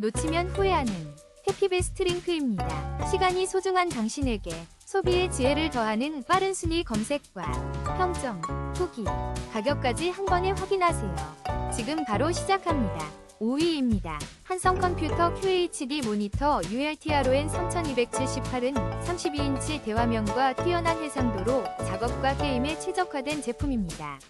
놓치면 후회하는 해피베스트 링크입니다. 시간이 소중한 당신에게 소비의 지혜를 더하는 빠른 순위 검색과 평점, 후기, 가격까지 한 번에 확인하세요. 지금 바로 시작합니다. 5위입니다. 한성 컴퓨터 QHD 모니터 ULTRON 3278은 32인치 대화면과 뛰어난 해상도로 작업과 게임에 최적화된 제품입니다.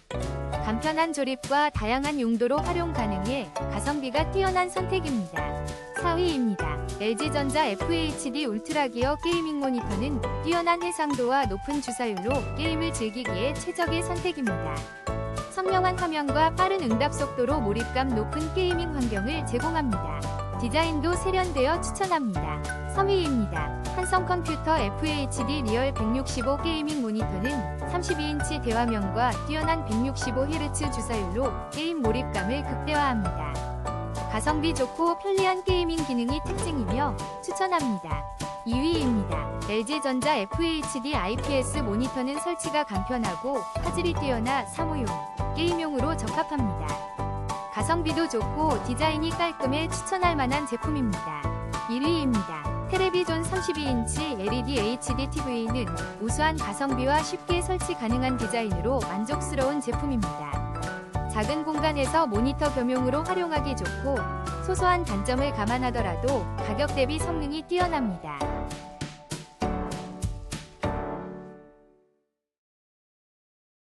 간편한 조립과 다양한 용도로 활용 가능해 가성비가 뛰어난 선택입니다. 4위입니다. LG전자 FHD 울트라기어 게이밍 모니터는 뛰어난 해상도와 높은 주사율로 게임을 즐기기에 최적의 선택입니다. 선명한 화면과 빠른 응답 속도로 몰입감 높은 게이밍 환경을 제공합니다. 디자인도 세련되어 추천합니다. 3위입니다. 한성 컴퓨터 FHD 리얼 165 게이밍 모니터는 32인치 대화면과 뛰어난 165Hz 주사율로 게임 몰입감을 극대화합니다. 가성비 좋고 편리한 게이밍 기능이 특징이며 추천합니다. 2위입니다. LG전자 FHD IPS 모니터는 설치가 간편하고 화질이 뛰어나 사무용, 게임용으로 적합합니다. 가성비도 좋고 디자인이 깔끔해 추천할 만한 제품입니다. 1위입니다. 텔레비전 32인치 LED HD TV는 우수한 가성비와 쉽게 설치 가능한 디자인으로 만족스러운 제품입니다. 작은 공간에서 모니터 겸용으로 활용하기 좋고 소소한 단점을 감안하더라도 가격 대비 성능이 뛰어납니다.